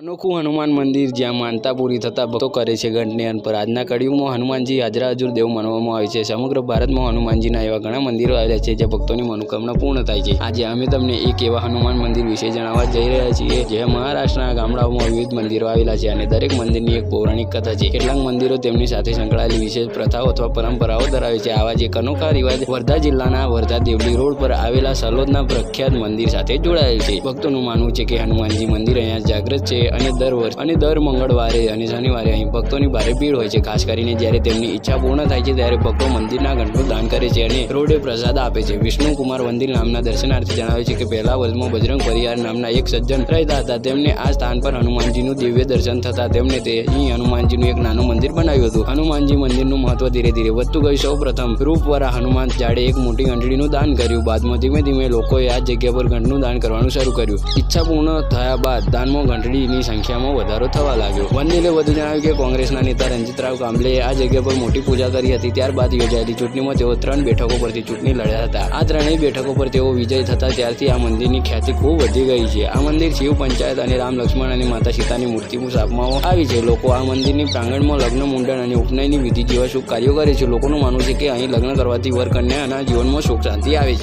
અનોખું હનુમાન મંદિર જ્યાં માનતા પૂરી થતા ભક્તો કરે છે ઘંટની પર. આજના કડિયુગમાં હનુમાનજી હાજરા હજુર દેવ માનવામાં આવે છે. સમગ્ર ભારતમાં હનુમાનજીના એવા ઘણા મંદિરો આવેલા છે જે ભક્તોની મનોકામના પૂર્ણ થાય છે. આજે અમે તમને એક એવા હનુમાન મંદિર વિશે જણાવવા જઈ રહ્યા છીએ, જે મહારાષ્ટ્રના ગામડાઓમાં વિવિધ મંદિરો આવેલા છે અને દરેક મંદિરની એક પૌરાણિક કથા છે. કેટલાક મંદિરો તેમની સાથે સંકળાયેલી વિશેષ પ્રથાઓ અથવા પરંપરાઓ ધરાવે છે. આવા જ એક અનોખા રિવાજ વર્ધા જિલ્લાના વર્ધા દેવલી રોડ પર આવેલા સલોદના પ્રખ્યાત મંદિર સાથે જોડાયેલ છે. ભક્તોનું માનવું છે કે હનુમાનજી મંદિર અહીંયા જાગૃત છે અને દર વર્ષ અને દર મંગળવારે અને શનિવારે અહીં ભક્તોની ભારે ભીડ હોય છે. ખાસ કરીને જ્યારે તેમની ઈચ્છા પૂર્ણ થાય છે ત્યારે ભક્તો મંદિરના ઘંટનું દાન કરે છે અને રોડે પ્રસાદ આપે છે. વિષ્ણુકુમાર મંદિર નામના દર્શનાર્થી જણાવે છે કે પહેલા વર્ષમાં બજરંગ પરિવાર નામના એક સજ્જન રહેતા હતા. તેમને આ સ્થાન પર હનુમાનજીનું દિવ્ય દર્શન થતા તેમને તે અહીં હનુમાનજીનું એક નાનું મંદિર બનાવ્યું હતું. હનુમાનજી મંદિરનું મહત્વ ધીરે ધીરે વધતું ગયું. સૌ પ્રથમ રૂપવાળા હનુમાન જાડે એક મોટી ઘંટડીનું દાન કર્યું. બાદમાં ધીમે ધીમે લોકોએ આ જગ્યા પર ઘંટનું દાન કરવાનું શરૂ કર્યું. ઈચ્છા પૂર્ણ થયા બાદ દાનમાં ઘંટડીની સંખ્યામાં વધારો થવા લાગ્યો. વનનીલે વધુ જણાવ્યું કે કોંગ્રેસના નેતા રણજીતરાવ કાંબલેએ આ જગ્યા પર મોટી પૂજા કરી હતી. ત્યારબાદ યોજાયેલી ચૂંટણીમાં તેઓ ત્રણ બેઠકો પરથી ચૂંટણી લડ્યા હતા. આ ત્રણેય બેઠકો પર તેઓ વિજય થતા ત્યારથી આ મંદિરની ખ્યાતિ ખૂબ વધી ગઈ છે. આ મંદિર શિવ પંચાયત અને રામ લક્ષ્મણ અને માતા સીતાની મૂર્તિ સ્થાપવામાં આવી છે. લોકો આ મંદિરની પ્રાંગણમાં લગ્ન, મુંડન અને ઉપનયનની વિધિ જેવા શુભ કાર્યો કરે છે. લોકોનું માનવું છે કે અહીં લગ્ન કરવાથી વર કન્યાના જીવનમાં સુખ શાંતિ આવે છે.